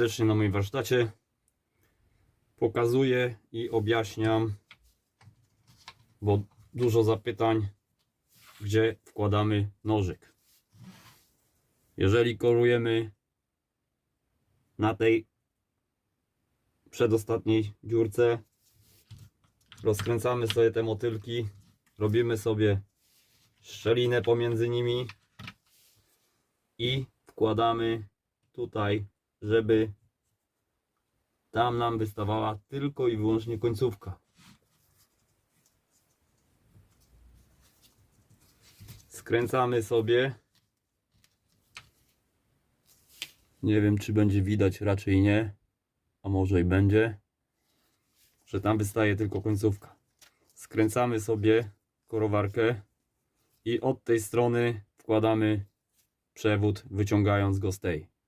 serdecznie na moim warsztacie. Pokazuję i objaśniam, bo dużo zapytań, gdzie wkładamy nożyk. Jeżeli korujemy na tej przedostatniej dziurce, rozkręcamy sobie te motylki, robimy sobie szczelinę pomiędzy nimi i wkładamy tutaj, żeby tam nam wystawała tylko i wyłącznie końcówka. Skręcamy sobie. Nie wiem, czy będzie widać, raczej nie, a może i będzie, że tam wystaje tylko końcówka. Skręcamy sobie korowarkę i od tej strony wkładamy przewód, wyciągając go z tej.